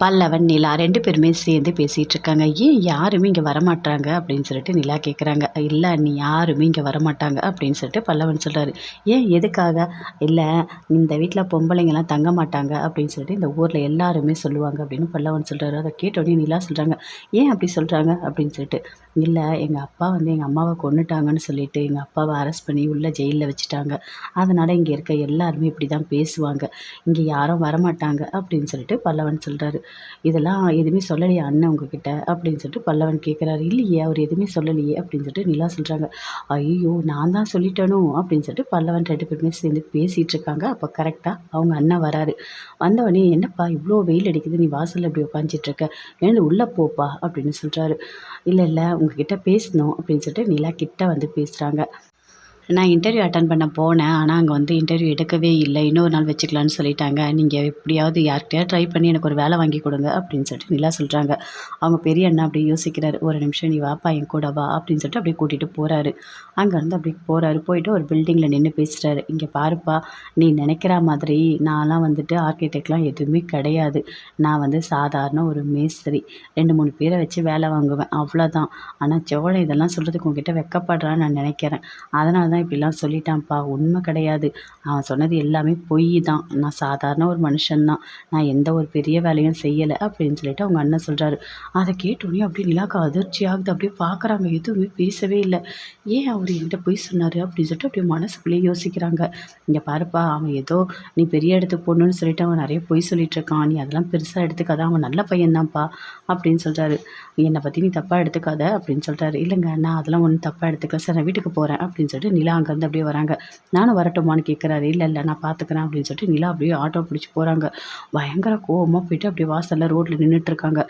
பல்லவன் நிலா ரெண்டு பேருமே சேர்ந்து பேசிகிட்டு இருக்காங்க. ஏன் யாருமே இங்கே வரமாட்டாங்க? அப்படின்னு சொல்லிட்டு நிலா கேட்குறாங்க இல்லை நீ யாருமே இங்கே வரமாட்டாங்க? அப்படின்னு சொல்லிட்டு பல்லவன் சொல்கிறாரு ஏன் எதுக்காக? இல்லை இந்த வீட்டில் பொம்பளைங்கெல்லாம் தங்க மாட்டாங்க? அப்படின்னு சொல்லிட்டு இந்த ஊரில் எல்லாருமே சொல்லுவாங்க அப்படின்னு பல்லவன் சொல்கிறாரு அதை கேட்டோடனே நிலா சொல்கிறாங்க ஏன் அப்படி சொல்கிறாங்க அப்படின்னு சொல்லிட்டு இல்லை எங்கள் அப்பா வந்து எங்கள் அம்மாவை கொண்டுட்டாங்கன்னு சொல்லிட்டு எங்கள் அப்பாவை அரெஸ்ட் பண்ணி உள்ளே ஜெயிலில் வச்சுட்டாங்க. அதனால் இங்கே இருக்க எல்லாருமே இப்படி தான் பேசுவாங்க. இங்கே யாரும் வரமாட்டாங்க அப்படின்னு சொல்லிட்டு பல்லவன் சொல்கிறாரு இதெல்லாம் எதுவுமே சொல்லலையா அண்ணன் உங்ககிட்ட அப்படின்னு சொல்லிட்டு பல்லவன் கேட்குறாரு இல்லையே அவர் எதுவுமே சொல்லலையே அப்படின்னு சொல்லிட்டு நிலா சொல்கிறாங்க ஐயோ நான் தான் சொல்லிட்டேனோ அப்படின்னு சொல்லிட்டு பல்லவன் ரெண்டு பேருமே சேர்ந்து பேசிகிட்டு இருக்காங்க. அப்போ கரெக்டாக அவங்க அண்ணன் வராரு. வந்தவொடனே என்னப்பா இவ்வளோ வெயில் அடிக்குது நீ வாசலில் இப்படி உட்காந்துட்டு இருக்க? உள்ளே போப்பா? அப்படின்னு சொல்கிறாரு இல்லை இல்லை உங்ககிட்ட பேசணும் அப்படின்னு சொல்லிட்டு நிலா கிட்ட வந்து பேசுகிறாங்க நான் இன்டர்வியூ அட்டன் பண்ண போனேன். ஆனால் அங்கே வந்து இன்டர்வியூ எடுக்கவே இல்லை. இன்னொரு நாள் வச்சுக்கலான்னு சொல்லிட்டாங்க. நீங்கள் எப்படியாவது யார்கிட்டயாவது ட்ரை பண்ணி எனக்கு ஒரு வேலை வாங்கி கொடுங்க அப்படின்னு சொல்லிட்டு நிலா சொல்கிறாங்க அவங்க பெரிய அண்ணா அப்படியே யோசிக்கிறாரு. ஒரு நிமிஷம் நீ வாப்பா என் கூட வா அப்படின்னு சொல்லிட்டு அப்படியே கூட்டிகிட்டு போகிறாரு அங்கேருந்து அப்படியே போகிறாரு போயிட்டு ஒரு பில்டிங்கில் நின்று பேசுகிறாரு இங்கே பாருப்பா நீ நினைக்கிற மாதிரி நான்லாம் வந்துட்டு ஆர்கிடெக்ட்லாம் எதுவுமே கிடையாது. நான் வந்து சாதாரண ஒரு மேஸ்திரி. ரெண்டு மூணு பேரை வச்சு வேலை வாங்குவேன். அவ்வளோதான் ஆனால் சோழன் இதெல்லாம் சொல்கிறதுக்கு உங்ககிட்ட வெக்கப்படுறான்னு நான் நினைக்கிறேன். அதனால தான் தான் இப்படிலாம் சொல்லிட்டான்ப்பா. உண்மை கிடையாது. அவன் சொன்னது எல்லாமே பொய் தான். நான் சாதாரண ஒரு மனுஷன்தான் நான் எந்த ஒரு பெரிய வேலையும் செய்யலை அப்படின்னு சொல்லிட்டு அவங்க அண்ணன் சொல்கிறாரு அதை கேட்டோடனே அப்படியே நிலாக்கா அதிர்ச்சி ஆகுது. அப்படியே பார்க்குறாங்க எதுவுமே பேசவே இல்லை. ஏன் அவர் என்கிட்ட பொய் சொன்னார் அப்படின்னு சொல்லிட்டு அப்படியே மனசுக்குள்ளேயே யோசிக்கிறாங்க. இங்கே பாருப்பா அவன் ஏதோ நீ பெரிய இடத்துக்கு போகணுன்னு சொல்லிட்டு அவன் நிறைய பொய் சொல்லிட்டு இருக்கான். நீ அதெல்லாம் பெருசாக எடுத்துக்காத. அவன் நல்ல பையன்தான்ப்பா அப்படின்னு சொல்கிறாரு என்னை பற்றி நீ தப்பாக எடுத்துக்காத அப்படின்னு சொல்கிறாரு இல்லைங்க நான் அதெல்லாம் ஒன்றும் தப்பாக எடுத்துக்கல. சார் நான் வீட்டுக்கு போகிறேன் அப்படின்னு சொல்லிட்டு நில அங்கேருந்து அப்படியே வராங்க. நானும் வரட்டுமான்னு கேட்குறாரு இல்லை இல்லை நான் பார்த்துக்கிறேன் அப்படின்னு சொல்லிட்டு நிலா அப்படியே ஆட்டோ பிடிச்சி போகிறாங்க பயங்கர கோவமாக போயிட்டு அப்படியே வாசலில் ரோட்டில் நின்றுட்டுருக்காங்க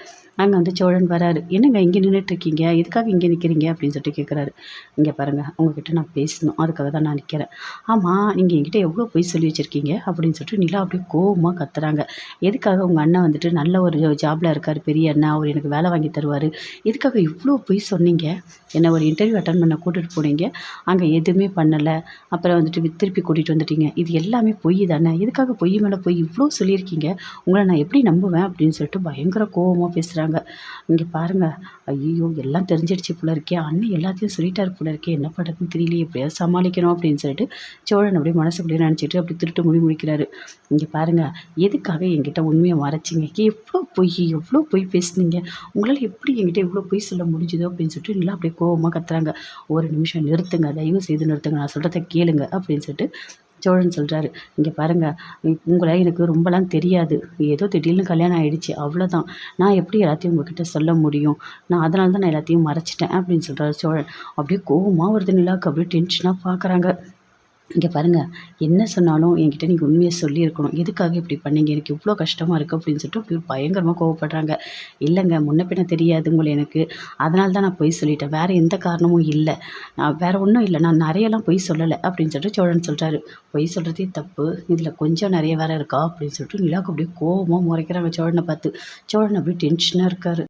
அங்கே வந்து சோழன் வராரு. என்னங்க இங்கே நின்றுட்டுருக்கீங்க எதுக்காக இங்கே நிற்கிறீங்க அப்படின்னு சொல்லிட்டு கேட்குறாரு இங்கே பாருங்கள் உங்ககிட்ட நான் பேசணும். அதுக்காக தான் நான் நிற்கிறேன் ஆமாம் நீங்கள் என்கிட்ட எவ்வளோ பொய் சொல்லி வச்சுருக்கீங்க? அப்படின்னு சொல்லிட்டு நிலா அப்படியே கோவமாக கத்துறாங்க. எதுக்காக உங்கள் அண்ணன் வந்துட்டு நல்ல ஒரு ஜாபில் இருக்கார் பெரிய அண்ணன். அவர் எனக்கு வேலை வாங்கி தருவார். எதுக்காக இவ்வளோ பொய் சொன்னீங்க? என்னை ஒரு இன்டர்வியூ அட்டன் பண்ண கூட்டிகிட்டு போனீங்க. அங்கே எதுவுமே பண்ணலை. அப்புறம் வந்துட்டு திருப்பி கூட்டிகிட்டு வந்துட்டீங்க. இது எல்லாமே பொய் தானே? எதுக்காக பொய் மேலே பொய் இவ்வளோ சொல்லியிருக்கீங்க? உங்களை நான் எப்படி நம்புவேன்? அப்படின்னு சொல்லிட்டு பயங்கர கோவமாக பேசுகிறாங்க இங்கே பாருங்கள் ஐயோ எல்லாம் தெரிஞ்சிடுச்சு போல இருக்கே. அண்ணன் எல்லாத்தையும் சொல்லிட்டாரு போல இருக்கே. என்ன பண்ணுறதுன்னு தெரியலையே. எப்படியாவது சமாளிக்கணும் அப்படின்னு சொல்லிட்டு சோழன் அப்படியே மனசுக்குள்ளேயே நினச்சிட்டு அப்படி திருட்டு முடி முடிக்கிறாரு. இங்கே பாருங்கள் எதுக்காக என்கிட்ட உண்மையை மறைச்சிங்க? எவ்வளோ பொய் எவ்வளோ பொய் பேசுனீங்க? உங்களால் எப்படி என்கிட்ட இவ்வளோ பொய் சொல்ல முடிஞ்சுதோ அப்படின்னு சொல்லிட்டு நல்லா அப்படியே கோவமாக கத்துறாங்க. ஒரு நிமிஷம் நிறுத்துங்க. தயவு செய்து ஒருத்தங்க நான் சொல்கிறத கேளுங்க அப்படின்னு சொல்லிட்டு சோழன் சொல்கிறாரு இங்கே பாருங்கள் உங்களை எனக்கு ரொம்பலாம் தெரியாது. ஏதோ திடீர்னு கல்யாணம் ஆகிடுச்சு அவ்வளோதான் நான் எப்படி எல்லாத்தையும் உங்ககிட்ட சொல்ல முடியும்? நான் அதனால தான் நான் எல்லாத்தையும் மறைச்சிட்டேன் அப்படின்னு சொல்கிறாரு சோழன். அப்படியே கோவமாக வருது நிலாவுக்கு அப்படியே டென்ஷனாக பார்க்குறாங்க இங்கே பாருங்கள் என்ன சொன்னாலும் என்கிட்ட நீங்கள் உண்மையை சொல்லியிருக்கணும். எதுக்காக இப்படி பண்ணீங்க? எனக்கு இவ்வளோ கஷ்டமாக இருக்குது அப்படின்னு சொல்லிட்டு அப்படி பயங்கரமாக கோவப்படுறாங்க. இல்லைங்க முன்ன பின்ன தெரியாது உங்களை எனக்கு. அதனால தான் நான் பொய் சொல்லிட்டேன். வேறு எந்த காரணமும் இல்லை. நான் வேறு ஒன்றும் இல்லை. நான் நிறையலாம் பொய் சொல்லலை அப்படின்னு சொல்லிட்டு சோழன் சொல்கிறாரு பொய் சொல்கிறதே தப்பு. இதில் கொஞ்சம் நிறைய வேறு இருக்கா? அப்படின்னு சொல்லிட்டு நிலாவுக்கு அப்படியே கோவமாக முறைக்கிறாங்க சோழனை பார்த்து. சோழன் அப்படியே டென்ஷனாக இருக்கார்.